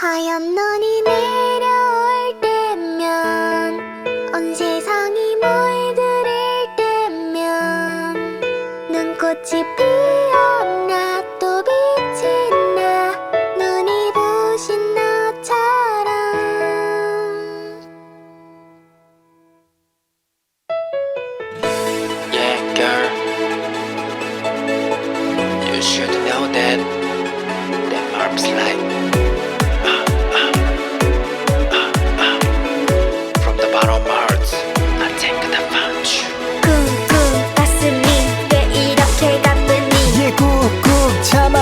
하얀 눈이 내려올 때면 온 세상이 물들일 때면 눈꽃이 피었나 또 빛이 나 눈이 부신 너처럼 Yeah girl You should know that The arms like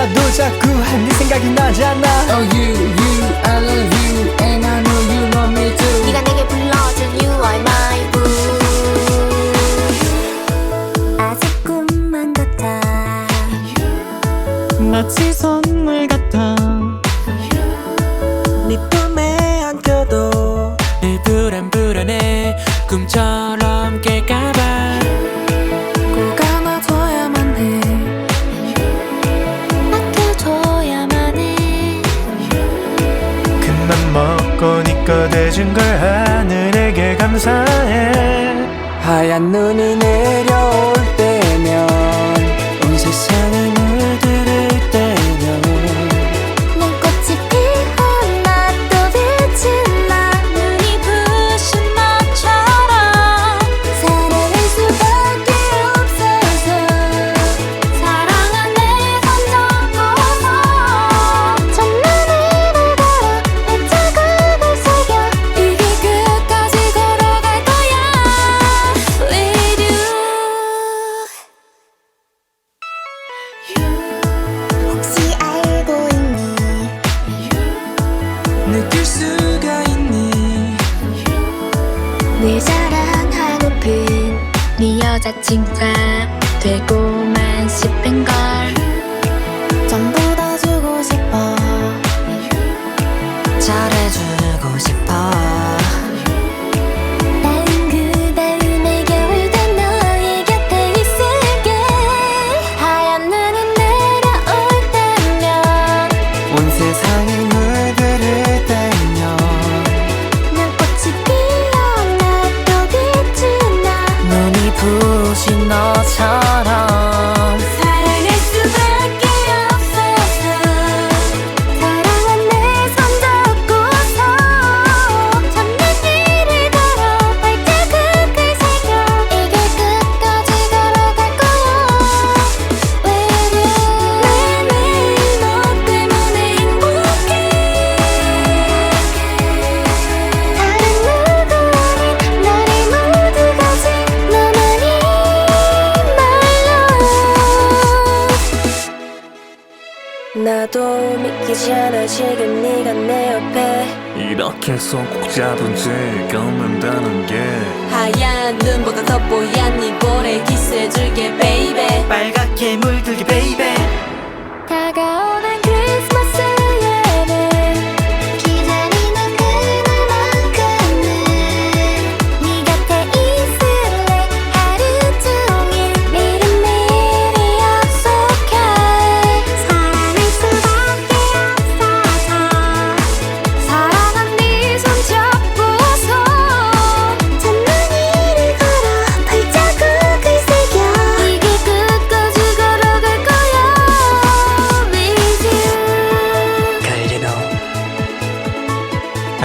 나도 자꾸 생각이 나잖아. Oh you, you, I love you And I know you love me 거니까 대준 걸 하늘에게 감사해. 하얀 눈이 내려오 진가 되고만 싶은 걸. 전부 다 주고 싶어. 잘해주고 싶어. 나도 믿기지 않아 지금 네가 내 옆에. 이렇게 손꼭 잡은 지 없는다는 게 하얀 눈보다 더 뽀얀 네 볼에 기스해줄게 baby. 빨갛게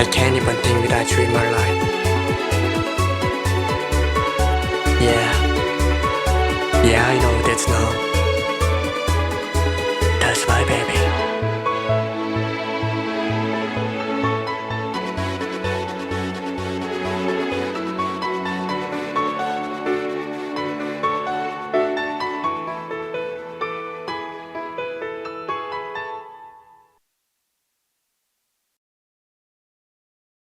I can't even think without you in my life. Yeah, yeah, I know that's not.